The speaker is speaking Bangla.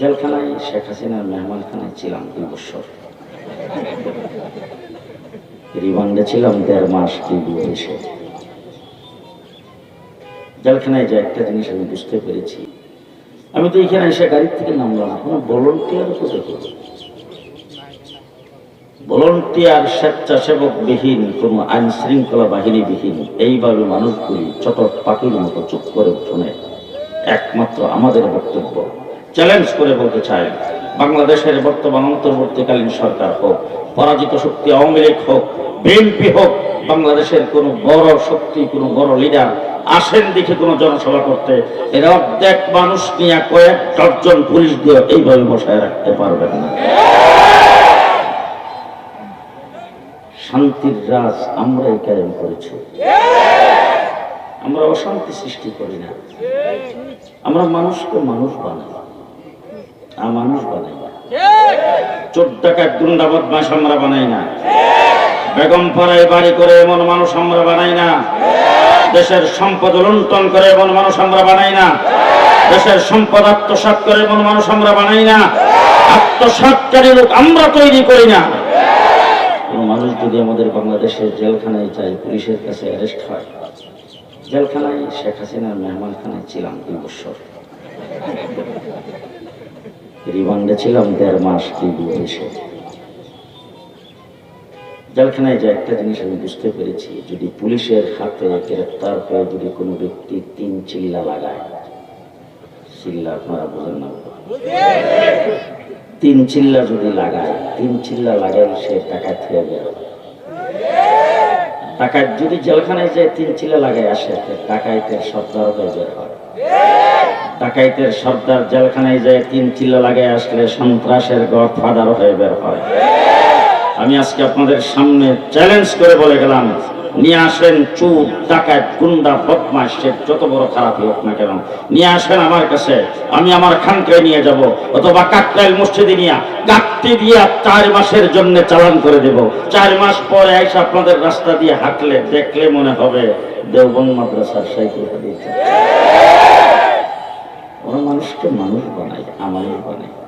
জেলখানায় শেখ হাসিনার মেহমানখানায় ছিলাম দুই বছর। রিমান্ডে ছিলাম দেড় মাস, দুই দেশে জেলখানায় যে একটা জিনিস আমি বুঝতে পেরেছি, আমি তো এখানে এসে গাড়ির থেকে নামলাম কোনো ভলন্টিয়ার কোথায় ভলন্টিয়ার স্বেচ্ছাসেবক বিহীন কোনো আইন শৃঙ্খলা বাহিনী বিহীন এইভাবে মানুষগুলি চটক পাখির মতো চুপ করে উঠোনে, একমাত্র আমাদের বক্তব্য। চ্যালেঞ্জ করে বলতে চাই, বাংলাদেশের বর্তমান অন্তর্বর্তীকালীন সরকার হোক, পরাজিত শক্তি আওয়ামী লীগ হোক, বিএনপি হোক, বাংলাদেশের কোনো বড় শক্তি, কোনো বড় লিডার আসেন দেখে কোনো জনসভা করতে, এরা অর্ধেক মানুষ নিয়ে কয়েক ডজন পুলিশ দিয়ে এইভাবে বসায় রাখতে পারবেন না। শান্তির রাজ আমরাই কায়েম করেছি। আমরা অশান্তি সৃষ্টি করি না। আমরা মানুষকে মানুষ বানাই। আর মানুষ বানাই না। চোর ডাকাত গুন্ডা বদমাস আমরা বানাই না। বেগম পাড়ায় বাড়ি করে এমন মানুষ আমরা বানাই না। দেশের সম্পদ লুণ্ঠন করে এমন মানুষ আমরা বানাই না। দেশের সম্পদ আত্মসাৎ করে এমন মানুষ আমরা বানাই না। আত্মসাৎকারী লোক আমরা তৈরি করি না। কোনো মানুষ যদি আমাদের বাংলাদেশের জেলখানায় যায় পুলিশের কাছে অ্যারেস্ট হয়। জেলখানায় শেখ হাসিনার মেহমানখানায় ছিলাম দুই বছর। রিমান্ডে ছিলাম, দেড় মাস দুই দেশে জেলখানায় যে একটা জিনিস আমি বুঝতে পেরেছি, যদি পুলিশের হাতে গ্রেপ্তার হয়ে যদি কোনো ব্যক্তি তিন চিল্লা লাগায়, চিল্লা আপনারা বোঝেন না তিন চিল্লা যদি লাগায়, তিন চিল্লা লাগালে সে টাকা থেকে বের হয়। টাকা যদি জেলখানায় যায় তিন চিল্লা লাগায় আসে টাকাইতের সর্দার হয়ে বের হয়। ডাকাইতের সর্দার জেলখানায় যায়, তিন চিল্লা লাগায় আসলে সন্ত্রাসের গড় ফাদার হয়ে বের হয়। আমি আজকে আপনাদের সামনে চ্যালেঞ্জ করে বলে গেলাম, নিয়ে আসেন চুপ, ডাকাত, গুন্ডা বদমাস সে যত বড় খারাপ হোক না কেন। নিয়ে আসেন আমার কাছে, আমি আমার খানকে নিয়ে যাব, অথবা কাকরাইল মসজিদে নিয়ে গাঁটটি দিয়ে চার মাসের জন্য চালান করে দেব। চার মাস পরে এসে আপনাদের রাস্তা দিয়ে হাঁটলে, দেখলে মনে হবে দেওবন মাদ্রাসার সাইকেল হারিয়েছে। মানুষ বানায় আমাদের বানায়।